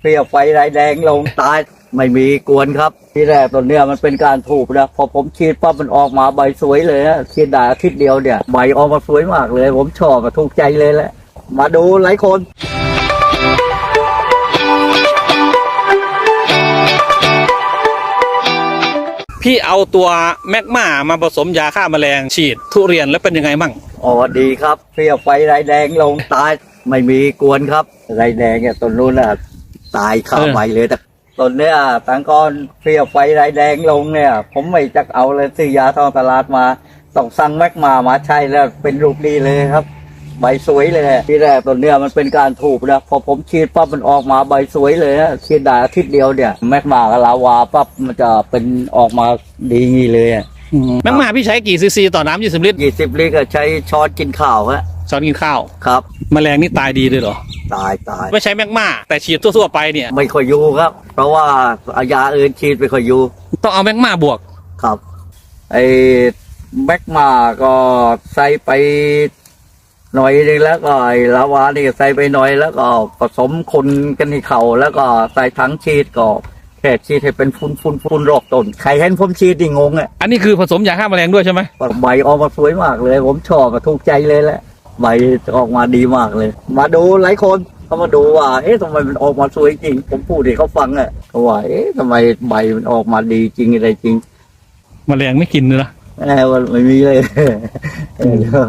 เปรี้ยวไฟไรแดงลงตายไม่มีกวนครับ ที่แรกต้นเนี้ยมันเป็นการถูกนะพอผมฉีดปั๊บมันออกมาใบสวยเลยนะฉีดได้อาทิตย์เดียวเนี่ยใบออกมาสวยมากเลย ผมชอบอะถูกใจเลยแหละมาดูหลายคนพี่เอาตัวแมกมามาผสมยาฆ่าแมลงฉีดทุเรียนแล้วเป็นยังไงมั่งอ๋อดีครับเปรี้ยวไฟไรแดงลงตายไม่มีกวนครับไรแดงเนี่ยต้นนู้นน่ะ ตายข้าเออใบเลยแต่ต้นเนี้ยตังก้อนเปรี้ยวไฟไรแดงลงเนี่ย ผมไม่จักเอาเลยซื้อยาทองตลาดมาต้องสั่งแม็กมามาใช้แล้วเป็นรูปดีเลยครับ ใบสวยเลยที่แรกต้นเนี้ยมันเป็นการถูกนะพอผมฉีดปั๊บมันออกมาใบสวยเลยนะฉีดได้อาทิตย์เดียวเนี่ยแม็กมากับลาวาปั๊บมันจะเป็นออกมาดีงี้เลยแมกมาพี่ใช้กี่ซีซีต่อน้ำยี่สิบลิตรยี่สิบลิตรก็ใช้ช้อนกินข้าวฮะช้อนกินข้าวครับ แมลงนี่ตายดีเลยเหรอ ตายตาย ไม่ใช้แมกมาแต่ฉีดทั่วๆไปเนี่ย ไม่ค่อยอยู่ครับ เพราะว่าเอายาอื่นฉีดไม่ค่อยอยู่ ต้องเอาแมกมาบวกครับ ไอ้แบกมาก็ใส่ไปหน่อยนึงแล้วก็ไอ้ลาวานี่ใส่ไปหน่อยแล้วก็ผสมคนกันที่เขาแล้วก็ใส่ถังฉีดก็แค่ฉีดให้เป็นฟุ้นฟุ้นฟุ้นรอบต้นใครเห็นผมฉีดนี่งงอะอันนี้คือผสมยาฆ่าแมลงด้วยใช่ไหมใบออกมาสวยมากเลย ผมชอบอะถูกใจเลยแหละ ใบออกมาดีมากเลย มาดูหลายคนเขามาดูว่า เอ๊ะทำไมมันออกมาสวยจริง ผมพูดให้เขาฟังอะเขาว่าเอ๊ะทำไมใบมันออกมาดีจริงอะไรจริงแมลงไม่กินเลยนะ แอบว่าไม่มีเลยเออ